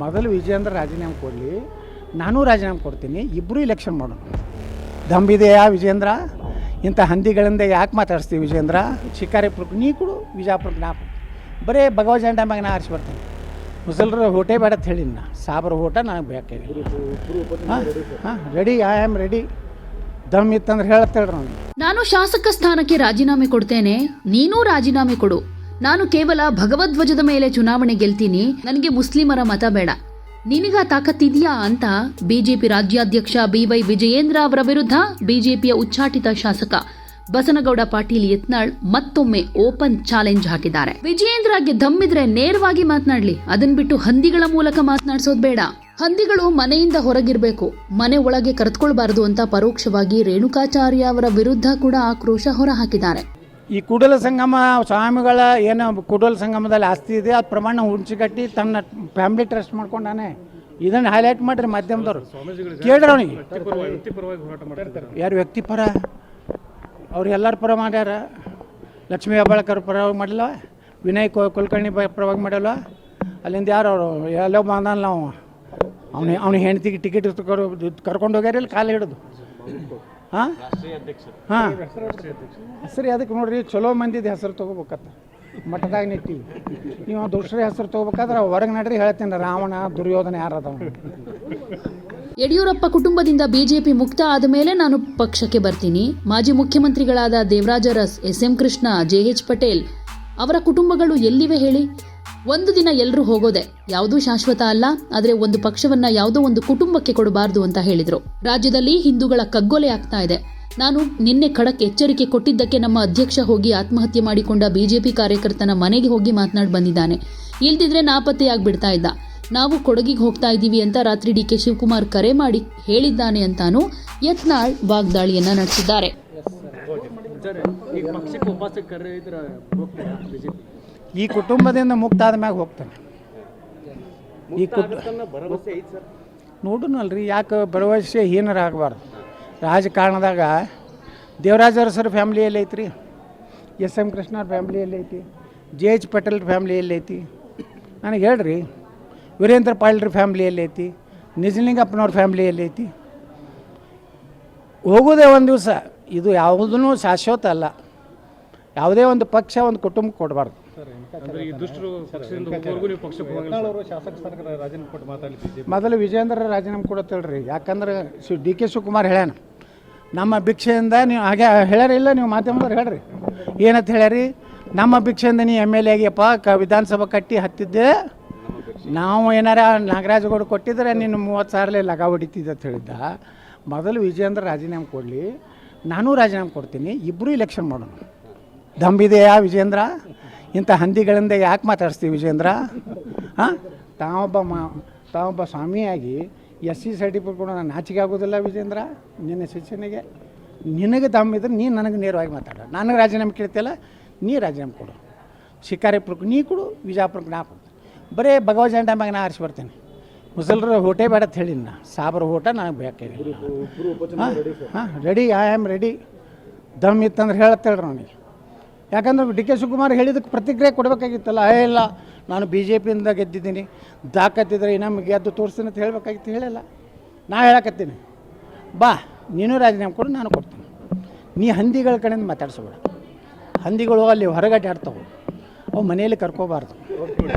ಮೊದಲು ವಿಜಯೇಂದ್ರ ರಾಜೀನಾಮೆ ಕೊಡಲಿ, ನಾನು ರಾಜೀನಾಮೆ ಕೊಡ್ತೀನಿ ಇಬ್ಬರು ಇಲೆಕ್ಷನ್ ಮಾಡೋಣ. ದಂಬಿದೆಯಾ ವಿಜೇಂದ್ರ ಇಂಥ ಹಂದಿಗಳಿಂದ ಯಾಕೆ ಮಾತಾಡಿಸ್ತೀವಿ ವಿಜೇಂದ್ರ ಶಿಕಾರಿಪುರಕ್ಕೆ ನೀ ಕೊಡು ವಿಜಾಪುರಕ್ಕೆ ನಾ ಬರೀ ಭಗವ ಜಂಡ ಮ್ಯಾಗ ನಾ ಆರಿಸಿ ಬರ್ತೀನಿ. ಮುಸಲ್ರ ಹೋಟೆ ಬೇಡ ಅಂತ ಹೇಳಿನ ನಾ. ಸಾಬರ ಹೋಟ ನನಗೆ ಬೇಕಾಗಿ. ಹಾಂ ಹಾಂ ರೆಡಿ ಐ ಆಮ್ ರೆಡಿ ದಮ್ ಇತ್ತಂದ್ರೆ ಹೇಳತ್ತೇಳ್ರಿ ಅವ್ನಿಗೆ. ನಾನು ಶಾಸಕ ಸ್ಥಾನಕ್ಕೆ ರಾಜೀನಾಮೆ ಕೊಡ್ತೇನೆ, ನೀನೂ ರಾಜೀನಾಮೆ ಕೊಡು. ನಾನು ಕೇವಲ ಭಗವಧ್ವಜದ ಮೇಲೆ ಚುನಾವಣೆ ಗೆಲ್ತೀನಿ. ನನಗೆ ಮುಸ್ಲಿಮರ ಮತ ಬೇಡ. ನಿನಗ ತಾಕತ್ತಿದೆಯಾ ಅಂತ ಬಿಜೆಪಿ ರಾಜ್ಯಾಧ್ಯಕ್ಷ ಬಿವೈ ವಿಜಯೇಂದ್ರ ಅವರ ವಿರುದ್ಧ ಬಿಜೆಪಿಯ ಉಚ್ಚಾಟಿತ ಶಾಸಕ ಬಸನಗೌಡ ಪಾಟೀಲ್ ಯತ್ನಾಳ್ ಮತ್ತೊಮ್ಮೆ ಓಪನ್ ಚಾಲೆಂಜ್ ಹಾಕಿದ್ದಾರೆ. ವಿಜಯೇಂದ್ರಗೆ ದಮ್ಮಿದ್ರೆ ನೇರವಾಗಿ ಮಾತನಾಡ್ಲಿ. ಅದನ್ ಬಿಟ್ಟು ಹಂದಿಗಳ ಮೂಲಕ ಮಾತನಾಡ್ಸೋದ್ ಬೇಡ. ಹಂದಿಗಳು ಮನೆಯಿಂದ ಹೊರಗಿರ್ಬೇಕು. ಮನೆ ಒಳಗೆ ಕರೆದುಕೊಳ್ಬಾರದು ಅಂತ ಪರೋಕ್ಷವಾಗಿ ರೇಣುಕಾಚಾರ್ಯ ಅವರ ವಿರುದ್ಧ ಕೂಡ ಆಕ್ರೋಶ ಹೊರಹಾಕಿದ್ದಾರೆ. ಈ ಕೂಡಲ ಸಂಗಮ ಸ್ವಾಮಿಗಳ ಏನು ಕೂಡಲ ಸಂಗಮದಲ್ಲಿ ಆಸ್ತಿ ಇದೆ ಅದು ಪ್ರಮಾಣ ಹುಂಚಿಗಟ್ಟಿ ತನ್ನ ಫ್ಯಾಮಿಲಿ ಟ್ರಸ್ಟ್ ಮಾಡ್ಕೊಂಡಾನೆ. ಇದನ್ನು ಹೈಲೈಟ್ ಮಾಡ್ರಿ ಮಾಧ್ಯಮದವ್ರು. ಕೇಳ್ರಿ ಅವನಿಗೆ ಯಾರು ವ್ಯಕ್ತಿ ಪರ ಅವ್ರು ಎಲ್ಲರ ಪರ ಮಾಡ್ಯಾರ? ಲಕ್ಷ್ಮೀ ಹೆಬ್ಬಾಳ್ಕರ್ ಪರವಾಗಿ ಮಾಡಿಲ್ಲ ವಿನಯ್ ಕುಲಕರ್ಣಿ ಪರವಾಗಿ ಮಾಡಿಲ್ಲ ಅಲ್ಲಿಂದ ಯಾರು ಅವರು? ಎಲ್ಲೋ ಬಂದಾನ ನಾವು. ಅವನು ಅವನ ಹೆಂಡತಿಗೆ ಟಿಕೆಟ್ ಕರ್ಕೊಂಡು ಹೋಗ್ಯಾರ ಇಲ್ಲಿ ಕಾಲು ಹಿಡಿದು? ಹಾಂ? ಹಾಂ. ಹೆಸರು ಅದಕ್ಕೆ ನೋಡ್ರಿ ಚಲೋ ಮಂದಿದ ಹೆಸರು ತಗೋಬೇಕತ್ತ. ಮಠದಾಗ ನಿಟ್ಟಿ. ನೀವು ದುಷ್ಟ್ರ ಹೆಸರು ತೊಗೋಬೇಕಾದ್ರೆ ಹೊರಗೆ ನಡ್ರಿ ಹೇಳ್ತೀನಿ ರಾವಣ ದುರ್ಯೋಧನ ಯಾರದವ ಯಡಿಯೂರಪ್ಪ ಕುಟುಂಬದಿಂದ ಬಿಜೆಪಿ ಮುಕ್ತ ಆದ ಮೇಲೆ ನಾನು ಪಕ್ಷಕ್ಕೆ ಬರ್ತೀನಿ. ಮಾಜಿ ಮುಖ್ಯಮಂತ್ರಿಗಳಾದ Devaraj Urs S M Krishna J H Patel ಅವರ ಕುಟುಂಬಗಳು ಎಲ್ಲಿವೆ ಹೇಳಿ? ಒಂದು ದಿನ ಎಲ್ಲರೂ ಹೋಗೋದೆ. ಯಾವುದೂ ಶಾಶ್ವತ ಅಲ್ಲ, ಆದರೆ ಒಂದು ಪಕ್ಷವನ್ನ ಯಾವುದೋ ಒಂದು ಕುಟುಂಬಕ್ಕೆ ಕೊಡಬಾರದು ಅಂತ ಹೇಳಿದರು. ರಾಜ್ಯದಲ್ಲಿ ಹಿಂದೂಗಳ ಕಗ್ಗೊಲೆ ಆಗ್ತಾ ಇದೆ. ನಾನು ನಿನ್ನೆ ಖಡಕ್ ಎಚ್ಚರಿಕೆ ಕೊಟ್ಟಿದ್ದಕ್ಕೆ ನಮ್ಮ ಅಧ್ಯಕ್ಷ ಹೋಗಿ ಆತ್ಮಹತ್ಯೆ ಮಾಡಿಕೊಂಡ ಬಿಜೆಪಿ ಕಾರ್ಯಕರ್ತನ ಮನೆಗೆ ಹೋಗಿ ಮಾತನಾಡಿ ಬಂದಿದ್ದಾನೆ. ಇಲ್ದಿದ್ರೆ ನಾಪತ್ತೆಯಾಗ್ಬಿಡ್ತಾ ಇದ್ದ. ನಾವು ಕೊಡಗಿಗೆ ಹೋಗ್ತಾ ಇದ್ದೀವಿ ಅಂತ ರಾತ್ರಿ ಡಿ ಕೆ ಶಿವಕುಮಾರ್ ಕರೆ ಮಾಡಿ ಹೇಳಿದ್ದಾನೆ ಅಂತಾನು ಯತ್ನಾಳ್ ವಾಗ್ದಾಳಿಯನ್ನ ನಡೆಸಿದ್ದಾರೆ. ಈ ಕುಟುಂಬದಿಂದ ಮುಕ್ತ ಆದ ಮ್ಯಾಗ ಹೋಗ್ತಾನೆ. ಈ ಕುಟುಂಬ ನೋಡುನಲ್ರಿ ಯಾಕೆ ಭರವಸೆ ಹೀನರಾಗಬಾರ್ದು. ರಾಜಕಾರಣದಾಗ ದೇವರಾಜ ಅರಸರ ಫ್ಯಾಮ್ಲಿ ಐತಿ ರೀ ಎಸ್ ಎಂ ಕೃಷ್ಣರ ಫ್ಯಾಮ್ಲಿ ಎಲ್ಲಿ ಐತಿ. ಜೆ ಎಚ್ ಪಟೇಲ್ ಫ್ಯಾಮ್ಲಿ ಎಲ್ಲಿ ಐತಿ. ನನಗೆ ಹೇಳ್ರಿ ವೀರೇಂದ್ರ ಪಾಳ್ರ ಫ್ಯಾಮ್ಲಿ ಎಲ್ಲಿ ಐತಿ. ನಿಜಲಿಂಗಪ್ಪನವ್ರ ಫ್ಯಾಮ್ಲಿ ಎಲ್ಲಿ ಐತಿ. ಹೋಗೋದೇ ಒಂದು ದಿವಸ. ಇದು ಯಾವುದೂ ಶಾಶ್ವತ ಅಲ್ಲ. ಯಾವುದೇ ಒಂದು ಪಕ್ಷ ಒಂದು ಕುಟುಂಬ ಕೊಡಬಾರ್ದು. ಅಂದ್ರೆ ಈ ದುಷ್ಟರು ಪಕ್ಷದಿಂದ ಹೋಗೋವರೆಗೂ ನೀವು ಪಕ್ಷಕ್ಕೆ ಹೋಗಲ್ಲ ಶಾಸಕ ಸ್ಥಾನಕ್ಕೆ ರಾಜೀನಾಮೆ ಕೊಟ್ಟು ಮಾತಾಡಲಿ ಬಿಜೆಪಿ. ಮೊದಲು ವಿಜೇಂದ್ರ ರಾಜೀನಾಮೆ ಕೊಡತ್ತೇಳ್ರಿ ಯಾಕಂದ್ರೆ ಶಿ ಡಿ ಕೆ ಶಿವಕುಮಾರ್ ಹೇಳ್ಯಾನ ನಮ್ಮ ಭಿಕ್ಷೆಯಿಂದ ನೀವು ಹಾಗೆ ಹೇಳ್ಯಾರ ಇಲ್ಲ ನೀವು ಮಾಧ್ಯಮದವ್ರು ಹೇಳ್ರಿ. ಏನಂತ ಹೇಳ್ಯಾರಿ? ನಮ್ಮ ಭಿಕ್ಷೆಯಿಂದ ನೀ ಎಂ ಎಲ್ ಎ ಆಗಿಯಪ್ಪ ಕ ವಿಧಾನಸಭಾ ಕಟ್ಟಿ ಹತ್ತಿದ್ದೆ. ನಾವು ಏನಾರ ನಾಗರಾಜಗೌಡ ಕೊಟ್ಟಿದ್ರೆ ನೀನು ಮೂವತ್ತು ಸಾವಿರಲೆ ಲಗ ಹೊಡಿತಿದ್ದೆ ಅಂತ ಹೇಳಿದ್ದ. ಮೊದಲು ವಿಜೇಂದ್ರ ರಾಜೀನಾಮೆ ಕೊಡಲಿ ನಾನು ರಾಜೀನಾಮೆ ಕೊಡ್ತೀನಿ ಇಬ್ಬರೂ ಇಲೆಕ್ಷನ್ ಮಾಡೋಣ. ದಮ್ಬಿದೆಯಾ ವಿಜೇಂದ್ರ ಇಂಥ ಹಂದಿಗಳಿಂದ ಯಾಕೆ ಮಾತಾಡಿಸ್ತೀವಿ ವಿಜೇಂದ್ರ ಹಾಂ? ತಾವೊಬ್ಬ ಮಾ ತಾವೊಬ್ಬ ಸ್ವಾಮಿಯಾಗಿ ಎಸ್ ಸಿ ಸರ್ಟಿಫಿಕೇಟ್ ಕೂಡ ನಾನು ನಾಚಿಕೆ ಆಗೋದಿಲ್ಲ ವಿಜೇಂದ್ರ ನಿನ್ನ ಶಿಕ್ಷಣಿಗೆ ನಿನಗೆ ದಮ್ಮಿದ್ರೆ ನೀನು ನನಗೆ ನೇರವಾಗಿ ಮಾತಾಡ. ನನಗೆ ರಾಜೀನಾಮೆ ಕೇಳ್ತಿಯಲ್ಲ ನೀ ರಾಜೀನಾಮೆ ಕೊಡು. ಶಿಕಾರಿಪುರಕ್ಕೆ ನೀ ಕೊಡು ವಿಜಾಪುರಕ್ಕೆ ನಾ ಕೊಡು ಬರೀ ಭಗವ ಜಂಡ ಮ್ಯಾಗ ನಾ ಆರಿಸಿ ಬರ್ತೀನಿ. ಮುಸಲ್ರ ಹೋಟೆ ಬೇಡ ಅಂತ ಹೇಳಿನ ನಾ. ಸಾಬರ ಹೋಟ ನನಗೆ ಬೇಕಾಗಿಲ್ಲ ಹಾಂ? ಹಾಂ? ರೆಡಿ ಐ ಆಮ್ ರೆಡಿ ದಮ್ ಇತ್ತಂದ್ರೆ ಹೇಳತ್ತೇಳ್ರಿ ಅವನಿಗೆ. ಯಾಕಂದ್ರೆ ಡಿ ಕೆ ಶಿವಕುಮಾರ್ ಹೇಳಿದಕ್ಕೆ ಪ್ರತಿಕ್ರಿಯೆ ಕೊಡಬೇಕಾಗಿತ್ತಲ್ಲ, ಏ ಇಲ್ಲ, ನಾನು ಬಿ ಜೆ ಪಿಯಿಂದ ಗೆದ್ದಿದ್ದೀನಿ, ದಾಖತ್ತಿದ್ರೆ ಇನ್ನೊಮ್ಮೆ ಗೆದ್ದು ತೋರಿಸ್ತೀನಿ ಅಂತ ಹೇಳಬೇಕಾಗಿತ್ತು, ಹೇಳಿಲ್ಲ. ನಾ ಹೇಳಕತ್ತೀನಿ. ಬಾ, ನೀನು ರಾಜೀನಾಮೆ ಕೊಡು, ನಾನು ಕೊಡ್ತೀನಿ. ನೀ ಹಂದಿಗಳ ಕಡೆಯಿಂದ ಮಾತಾಡಿಸ್ಬೇಡ. ಹಂದಿಗಳು ಅಲ್ಲಿ ಹೊರಗಡೆ ಆಡ್ತಾವೆ. ಅವು ಮನೆಯಲ್ಲಿ ಕರ್ಕೋಬಾರ್ದು.